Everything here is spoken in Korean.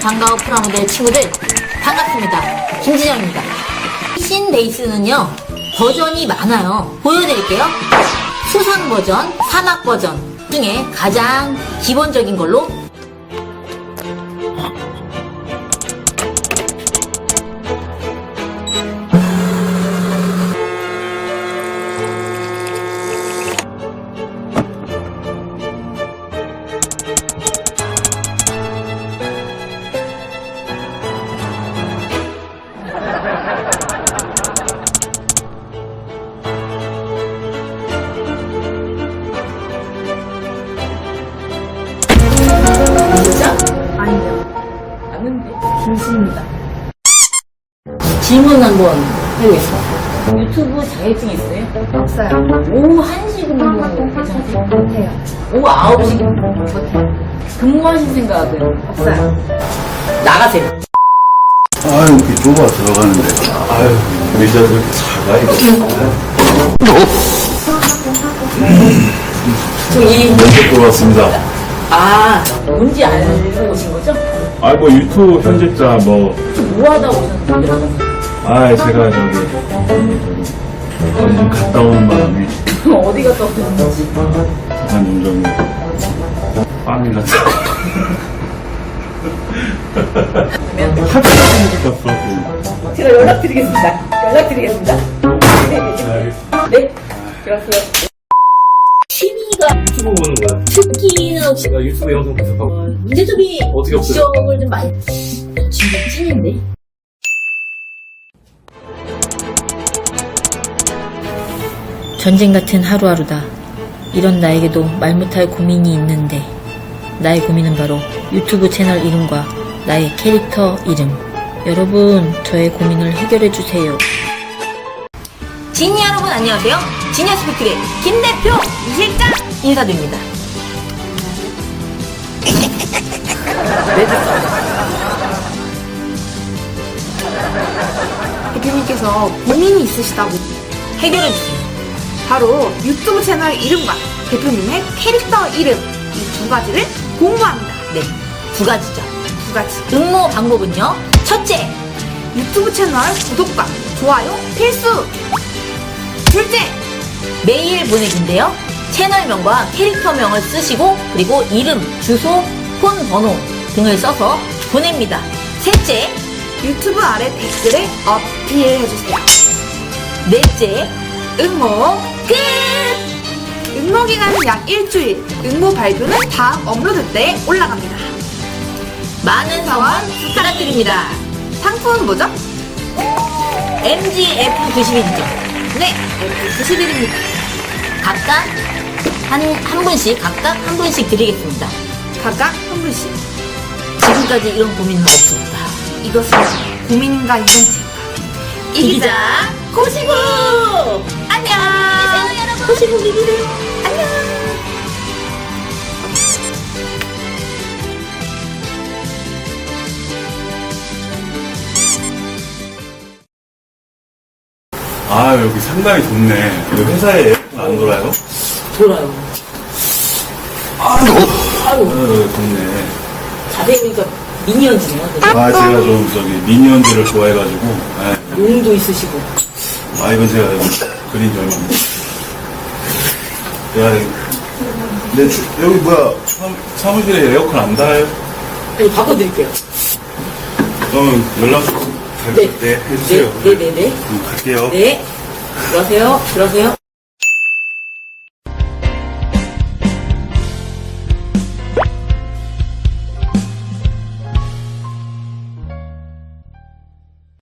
방과후 프라모델 친구들 반갑습니다. 김지정입니다. 신 레이스는요 버전이 많아요. 보여드릴게요. 수상 버전, 사막 버전 중에 가장 기본적인 걸로 질문 한번 해보겠습니다. 유튜브 자격증 있어요? 없어요. 오후 1시 근무 괜찮으세요? 못해요. 오후 9시 근무 못해요. 근무하실 생각은 없어요. 나가세요. 아유, 이렇게 좁아 들어가는데. 아유, 의자도 이렇게 작아, 이거. 저이 면접 보러 왔습니다. 아, 뭔지 알고 오신 거죠? 아, 뭐 유튜브 편집자, 뭐. 뭐 하다 오셨는데? 아, 제가 저기, 어디 좀 갔다 오는 바람에, 어디 갔다 오셨는지. 잠깐 좀 저기, 빵이 갔다. 학교 갔어. 제가 연락드리겠습니다. 연락드리겠습니다. 알겠습니다. 네, 들었어요. 취미가 유튜브 보는 거야. 특기는 혹시 나 유튜브 영상 계속하고. 어, 문제점이 어떻게 없어요? 지적을 좀 많이 진짜 찐인데 전쟁 같은 하루하루다. 이런 나에게도 말 못할 고민이 있는데 나의 고민은 바로 유튜브 채널 이름과 나의 캐릭터 이름. 여러분, 저의 고민을 해결해 주세요. 지니 여러분 안녕하세요. 지니어 스피크의 김 대표 이실장 인사드립니다. 대표님께서 고민이 있으시다고 해결해 주세요. 바로 유튜브 채널 이름과 대표님의 캐릭터 이름 이 두 가지를 공부합니다. 네, 두 가지죠. 두 가지. 응모 방법은요. 첫째, 유튜브 채널 구독과 좋아요 필수. 둘째, 메일 보내기인데요. 채널명과 캐릭터명을 쓰시고 그리고 이름, 주소, 폰 번호 등을 써서 보냅니다. 셋째, 유튜브 아래 댓글에 어필해주세요. 넷째, 응모 끝! 응모 기간은 약 일주일. 응모 발표는 다음 업로드 때 올라갑니다. 많은 사원 부탁드립니다. 상품은 뭐죠? MGF91이죠. 네, 91입니다. 각각 한, 한 분씩, 각각 한 분씩 드리겠습니다. 각각 한 분씩. 지금까지 이런 고민은 없었다. 이것은 고민인가 이벤트인가? 이기자 고시구 안녕 고시구 비비를 안녕 아, 여기 상당히 좋네. 여기 회사에 안 돌아요? 돌아요 아유 아유 어, 좋네. 자세히 보니까 미니언즈네요 아, 제가 좀 저기 미니언즈를 좋아해가지고, 예. 용도 있으시고 아, 이건 제가 좀 그린 점입니다. 야, 내 주- 여기 뭐야, 사- 사무실에 에어컨 안 달아요? 이거 바꿔드릴게요 그러면 연락 잘 네. 네, 해주세요. 네네네 그럼 갈게요. 네 들어가세요 들어가세요